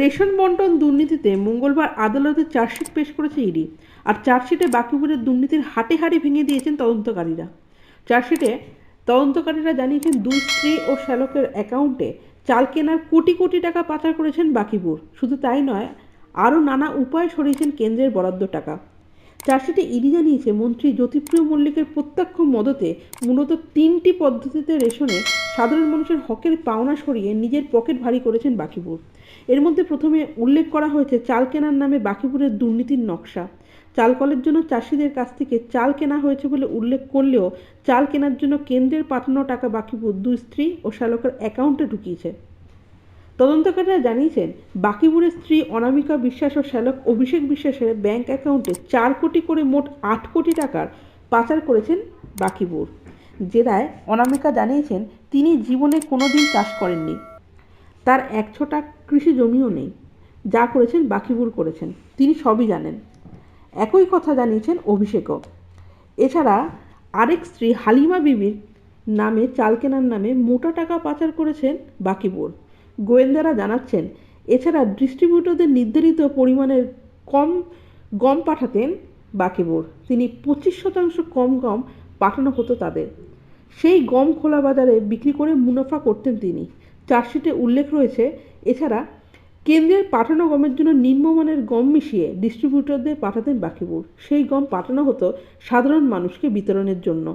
Ration বন্টন দুর্নীতিতে মঙ্গলবার আদালতে চার্জশিট পেশ করেছে ইডি, আর চার্জশিটে বাকিপুরের দুর্নীতির হাটে হাড়ি ভেঙে দিয়েছেন তদন্তকারীরা। চার্জশিটে তদন্তকারীরা জানিয়েছেন, দুই স্ত্রী ও শ্যালকের অ্যাকাউন্টে চাল কেনার কোটি কোটি টাকা পাচার করেছেন বাকিপুর। শুধু তাই নয়, আরও নানা উপায় সরিয়েছেন কেন্দ্রের বরাদ্দ টাকা। চার্জশিটে ইডি জানিয়েছে, মন্ত্রী জ্যোতিপ্রিয় মল্লিকের প্রত্যক্ষ মদতে মূলত তিনটি পদ্ধতিতে রেশনে সাধারণ মানুষের হকের পাওনা সরিয়ে নিজের পকেট ভারী করেছেন বাকিপুর। এর মধ্যে প্রথমে উল্লেখ করা হয়েছে চাল কেনার নামে বাকিপুরের দুর্নীতির নকশা। চাল কলের জন্য চাষিদের কাছ থেকে চাল কেনা হয়েছে বলে উল্লেখ করলেও চাল কেনার জন্য কেন্দ্রের পাঠানো টাকা বাকিপুর দুই স্ত্রী ও শ্যালকের অ্যাকাউন্টে ঢুকিয়েছে। তদন্তকারীরা জানিয়েছেন, বাকিপুরের স্ত্রী অনামিকা বিশ্বাস ও শ্যালক অভিষেক বিশ্বাসের ব্যাংক অ্যাকাউন্টে চার কোটি করে মোট আট কোটি টাকার পাচার করেছেন বাকিপুর। জেরায় অনামিকা জানিয়েছেন, তিনি জীবনে কোনোদিন চাষ করেননি। তার এক ছোটা কৃষি জমিও নেই। যা করেছেন বাকিবুর করেছেন। তিনি সবই জানেন। একই কথা জানিয়েছেন অভিষেকও। এছাড়া আরেক স্ত্রী হালিমা বিবির নামে চাল কেনার নামে মোটা টাকা পাচার করেছেন বাকিবুর। গোয়েন্দারা জানাচ্ছেন, এছাড়া ডিস্ট্রিবিউটরদের নির্ধারিত পরিমাণের কম গম পাঠাতেন বাকিবুর। তিনি পঁচিশ শতাংশ কম গম পাঠানো হতো তাদের। সেই গম খোলা বাজারে বিক্রি করে মুনাফা করতেন তিনি। চার্জশিটে উল্লেখ রয়েছে, এছাড়া কেন্দ্রের পাঠানো গমের জন্য নিম্নমানের গম মিশিয়ে ডিস্ট্রিবিউটরদের পাঠাতেন বাকিপুর সেই গম পাঠানো হতো সাধারণ মানুষকে বিতরণের জন্য।